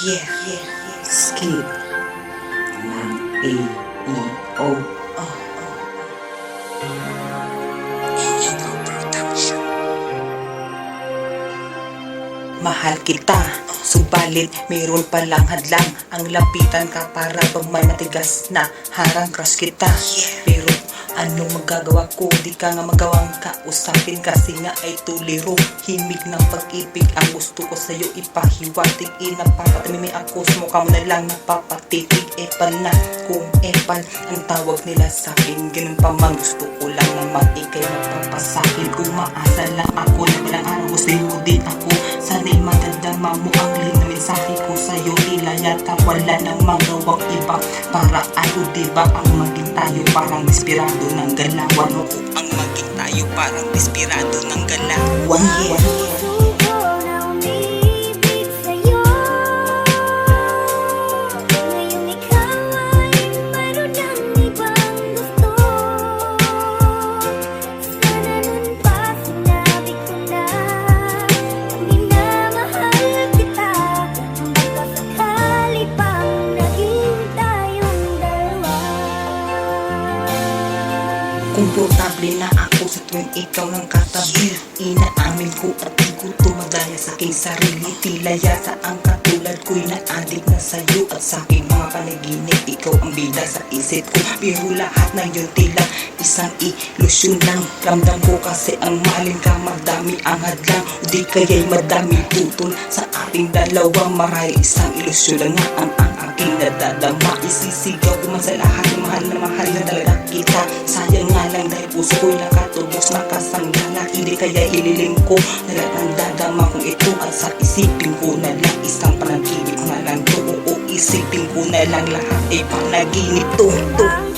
Yeah, yeah, yeah. Skip. Ng A, E, O. Oh, Mahal kita, subalit mayroon palang hadlang Ang lapitan ka para bang may matigas na harang crush kita Pero ano magagawa ko, di ka nga magawang kausapin Kasi nga ay tuliro, himig ng pag-ibig Ang gusto ko sa'yo. Ipahiwatig Inapapatamimi ako, sumukha mo na lang napapatitig. Epal na kung epal ang tawag nila sa akin Ganun pa man gusto ko lang naman ikay magpapasakin Umaasa lang ako na walang araw gusto din ako Sana'y madadama mo ang lim na mensahe ko sa'yo. Tila yata wala nang magawang iba. Para ano diba ang maging tayo parang inspirado ng galawan? Ako ang maging tayo parang inspirado ng galawan. yeah. Komportable na ako sa tuwing ikaw ng katabi. Inaamin ko at di ko tumadaya sa aking sarili. Tila yata ang katulad ko'y naadik na sa'yo. At sa aking mga panaginip Ikaw ang bida sa isip ko. Pero lahat ng yun tila isang ilusyon lang. Ramdam ko kasi ang mahalin ka Madami ang hadlang. O di kaya'y madami putol Sa ating dalawa. Marahil isang ilusyon lang nga ang ang aking nadadama. Isisigaw ko man sa lahat puso ko'y nakatubos Nakasanggana Hindi kaya ililing ko Nalatang dadama kung ito. At sa isipin ko na lang Isang panaginip na lang. To Oo isipin ko na lang lahat Ay panaginip. To, to. Ang